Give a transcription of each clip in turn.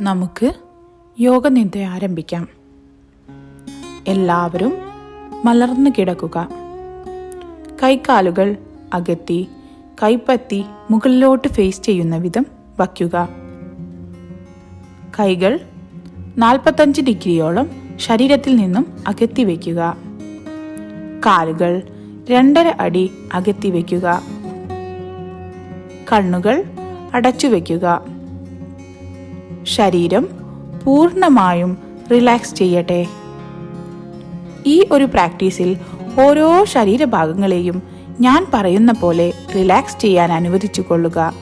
നമുക്ക് യോഗനിദ്ര ആരംഭിക്കാം. എല്ലാവരും മലർന്നു കിടക്കുക. കൈക്കാലുകൾ അകത്തി കൈപ്പത്തി മുകളിലോട്ട് ഫേസ് ചെയ്യുന്ന വിധം വയ്ക്കുക. കൈകൾ നാൽപ്പത്തഞ്ച് ഡിഗ്രിയോളം ശരീരത്തിൽ നിന്നും അകത്തി വയ്ക്കുക. കാലുകൾ രണ്ടര അടി അകത്തി വയ്ക്കുക. കണ്ണുകൾ അടച്ചു വയ്ക്കുക. ശരീരം പൂർണമായും റിലാക്സ് ചെയ്യട്ടെ. ഈ ഒരു പ്രാക്ടീസിൽ ഓരോ ശരീരഭാഗങ്ങളെയും ഞാൻ പറയുന്ന പോലെ റിലാക്സ് ചെയ്യാൻ അനുവദിച്ചു കൊള്ളുക.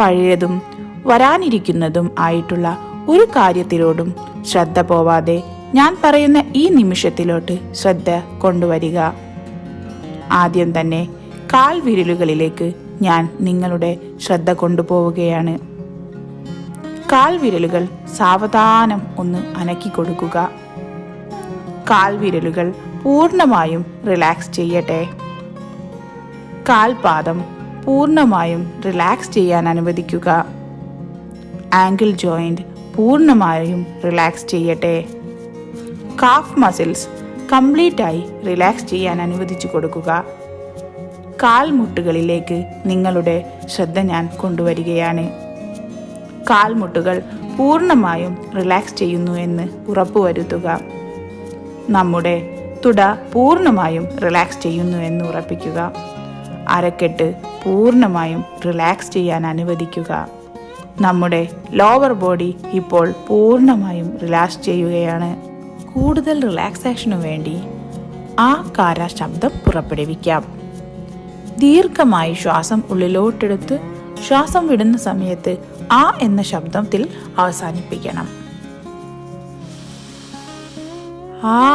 പഴയതും വരാനിരിക്കുന്നതും ആയിട്ടുള്ള ഒരു കാര്യത്തിലോടും ശ്രദ്ധ പോവാതെ ഞാൻ പറയുന്ന ഈ നിമിഷത്തിലോട്ട് ശ്രദ്ധ കൊണ്ടുവരിക. ആദ്യം തന്നെ കാൽ വിരലുകളിലേക്ക് ഞാൻ നിങ്ങളുടെ ശ്രദ്ധ കൊണ്ടുപോവുകയാണ്. കാൽ വിരലുകൾ സാവധാനം ഒന്ന് അനക്കി കൊടുക്കുക. കാൽ വിരലുകൾ പൂർണമായും റിലാക്സ് ചെയ്യട്ടെ. കാൽപാദം പൂർണമായും റിലാക്സ് ചെയ്യാൻ അനുവദിക്കുക. ആങ്കിൾ ജോയിന്റ് പൂർണമായും റിലാക്സ് ചെയ്യട്ടെ. കാഫ് മസിൽസ് കംപ്ലീറ്റായി റിലാക്സ് ചെയ്യാൻ അനുവദിച്ചു കൊടുക്കുക. കാൽമുട്ടുകളിലേക്ക് നിങ്ങളുടെ ശ്രദ്ധ ഞാൻ കൊണ്ടുവരികയാണ്. കാൽമുട്ടുകൾ പൂർണമായും റിലാക്സ് ചെയ്യുന്നു എന്ന് ഉറപ്പുവരുത്തുക. നമ്മുടെ തുട പൂർണമായും റിലാക്സ് ചെയ്യുന്നു എന്ന് ഉറപ്പിക്കുക. അരക്കെട്ട് പൂർണമായും റിലാക്സ് ചെയ്യാൻ അനുവദിക്കുക. നമ്മുടെ ലോവർ ബോഡി ഇപ്പോൾ പൂർണമായും റിലാക്സ് ചെയ്യുകയാണ്. കൂടുതൽ റിലാക്സേഷനു വേണ്ടി ആ കാര ശബ്ദം പുറപ്പെടുവിക്കാം. ദീർഘമായി ശ്വാസം ഉള്ളിലോട്ടെടുത്ത് ശ്വാസം വിടുന്ന സമയത്ത് ആ എന്ന ശബ്ദത്തിൽ അവസാനിപ്പിക്കണം. ആ.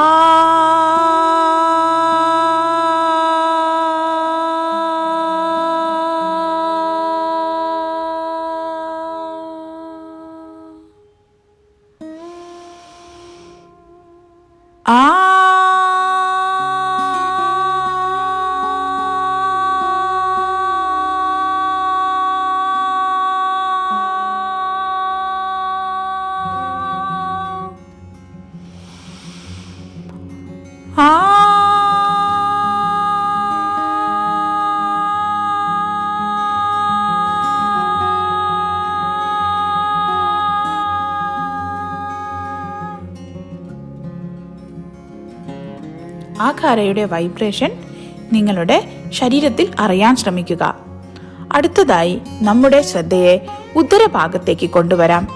ആ. ആ. ഖാരയുടെ വൈബ്രേഷൻ നിങ്ങളുടെ ശരീരത്തിൽ അറിയാൻ ശ്രമിക്കുക. അടുത്തതായി നമ്മുടെ ശ്രദ്ധയെ ഉദരഭാഗത്തേക്ക് കൊണ്ടുവരാം.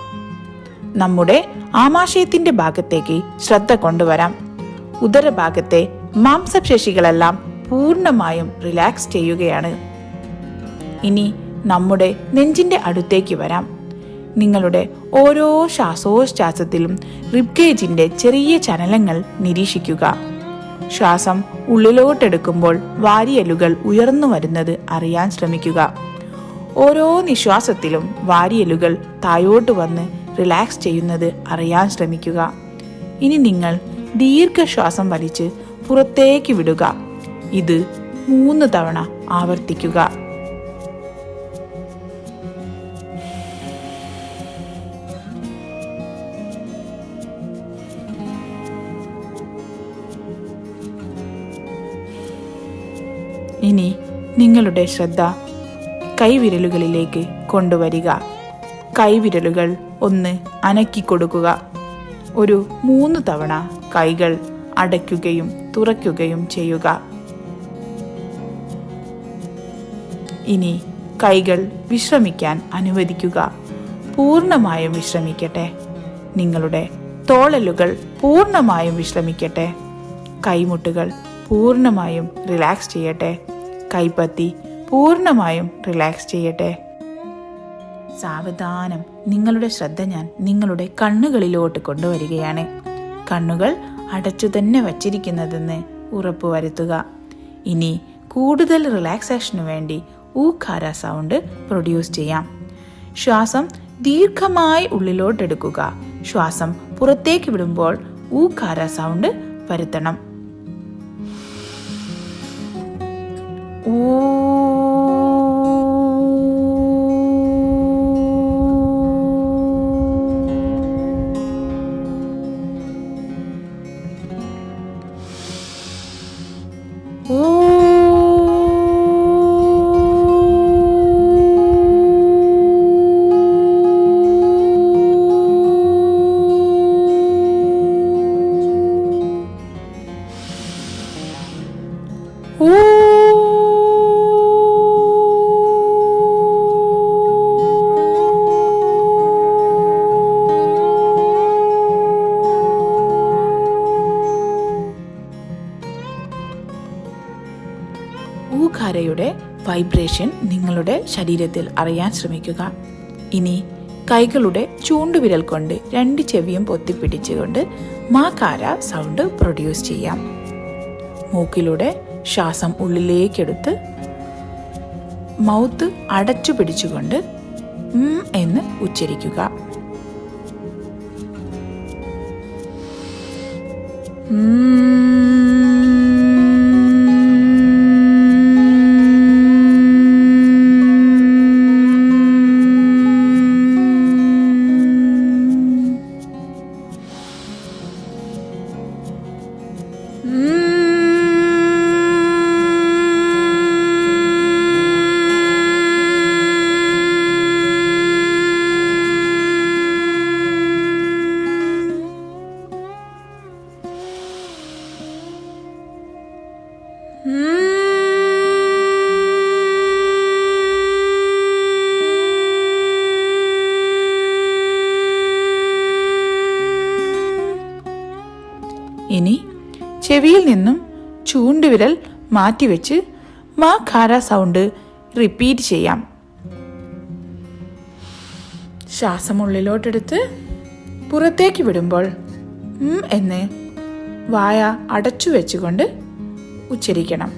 നമ്മുടെ ആമാശയത്തിന്റെ ഭാഗത്തേക്ക് ശ്രദ്ധ കൊണ്ടുവരാം. ഉദരഭാഗത്തെ മാംസപേശികളെല്ലാം പൂർണമായും റിലാക്സ് ചെയ്യുകയാണ്. ഇനി നമ്മുടെ നെഞ്ചിന്റെ അടുത്തേക്ക് വരാം. നിങ്ങളുടെ ഓരോ ശ്വാസോച്ഛ്വാസത്തിലും റിബ്ഗേജിന്റെ ചെറിയ ചലനങ്ങൾ നിരീക്ഷിക്കുക. ശ്വാസം ഉള്ളിലോട്ടെടുക്കുമ്പോൾ വാരിയലുകൾ ഉയർന്നു വരുന്നത് അറിയാൻ ശ്രമിക്കുക. ഓരോ നിശ്വാസത്തിലും വാരിയലുകൾ തായോട്ട് വന്ന് റിലാക്സ് ചെയ്യുന്നത് അറിയാൻ ശ്രമിക്കുക. ഇനി നിങ്ങൾ ദീർഘശ്വാസം വലിച്ച് പുറത്തേക്ക് വിടുക. ഇത് മൂന്ന് തവണ ആവർത്തിക്കുക. ഇനി നിങ്ങളുടെ ശ്രദ്ധ കൈവിരലുകളിലേക്ക് കൊണ്ടുവരിക. കൈവിരലുകൾ ഒന്ന് അനക്കി കൊടുക്കുക ഒരു മൂന്ന് തവണ കൈകൾ അടയ്ക്കുകയും തുറയ്ക്കുകയും ചെയ്യുക. ഇനി കൈകൾ വിശ്രമിക്കാൻ അനുവദിക്കുക. പൂർണമായും വിശ്രമിക്കട്ടെ. നിങ്ങളുടെ തോളലുകൾ പൂർണമായും വിശ്രമിക്കട്ടെ. കൈമുട്ടുകൾ പൂർണമായും റിലാക്സ് ചെയ്യട്ടെ. കൈപ്പത്തി പൂർണമായും റിലാക്സ് ചെയ്യട്ടെ. സാവധാനം. നിങ്ങളുടെ ശ്രദ്ധ ഞാൻ നിങ്ങളുടെ കണ്ണുകളിലോട്ട് കൊണ്ടുവരികയാണ്. കണ്ണുകൾ അടച്ചു തന്നെ വച്ചിരിക്കുന്നതെന്ന് ഉറപ്പുവരുത്തുക ഇനി കൂടുതൽ റിലാക്സേഷനു വേണ്ടി ഊഖാര സൗണ്ട് പ്രൊഡ്യൂസ് ചെയ്യാം. ശ്വാസം ദീർഘമായി ഉള്ളിലോട്ടെടുക്കുക. ശ്വാസം പുറത്തേക്ക് വിടുമ്പോൾ ഊഖാര സൗണ്ട് വരുത്തണം. ഊ വൈബ്രേഷൻ നിങ്ങളുടെ ശരീരത്തിൽ അറിയാൻ ശ്രമിക്കുക. ഇനി കൈകളുടെ ചൂണ്ടുവിരൽ കൊണ്ട് രണ്ട് ചെവിയും പൊത്തിപ്പിടിച്ചുകൊണ്ട് മാകാര സൗണ്ട് പ്രൊഡ്യൂസ് ചെയ്യാം. മൂക്കിലൂടെ ശ്വാസം ഉള്ളിലേക്കെടുത്ത് മൗത്ത് അടച്ചു പിടിച്ചുകൊണ്ട് ഉം എന്ന് ഉച്ചരിക്കുക. ഇനി ചെവിയിൽ നിന്നും ചൂണ്ടുവിരൽ മാറ്റിവെച്ച് മാ ഖാര സൗണ്ട് റിപ്പീറ്റ് ചെയ്യാം. ശ്വാസം ഉള്ളിലോട്ടെടുത്ത് പുറത്തേക്ക് വിടുമ്പോൾ എന്ന് വായ അടച്ചു വെച്ചുകൊണ്ട് ഉച്ചരിക്കണം.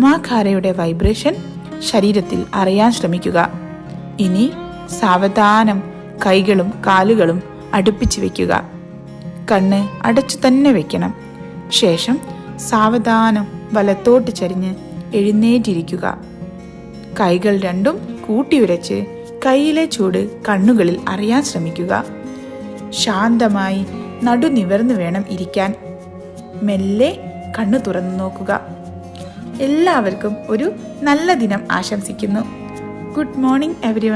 മാഖാരയുടെ വൈബ്രേഷൻ ശരീരത്തിൽ അറിയാൻ ശ്രമിക്കുക. ഇനി സാവധാനം കൈകളും കാലുകളും അടുപ്പിച്ച് വയ്ക്കുക കണ്ണ് അടച്ചു തന്നെ വയ്ക്കണം ശേഷം സാവധാനം വലത്തോട്ട് ചരിഞ്ഞ് എഴുന്നേറ്റിരിക്കുക. കൈകൾ രണ്ടും കൂട്ടിയുരച്ച് കൈയിലെ ചൂട് കണ്ണുകളിൽ അറിയാൻ ശ്രമിക്കുക. ശാന്തമായി നടുനിവർന്ന് വേണം ഇരിക്കാൻ. മെല്ലെ കണ്ണു തുറന്നു നോക്കുക. എല്ലാവർക്കും ഒരു നല്ല ദിനം ആശംസിക്കുന്നു. Good morning every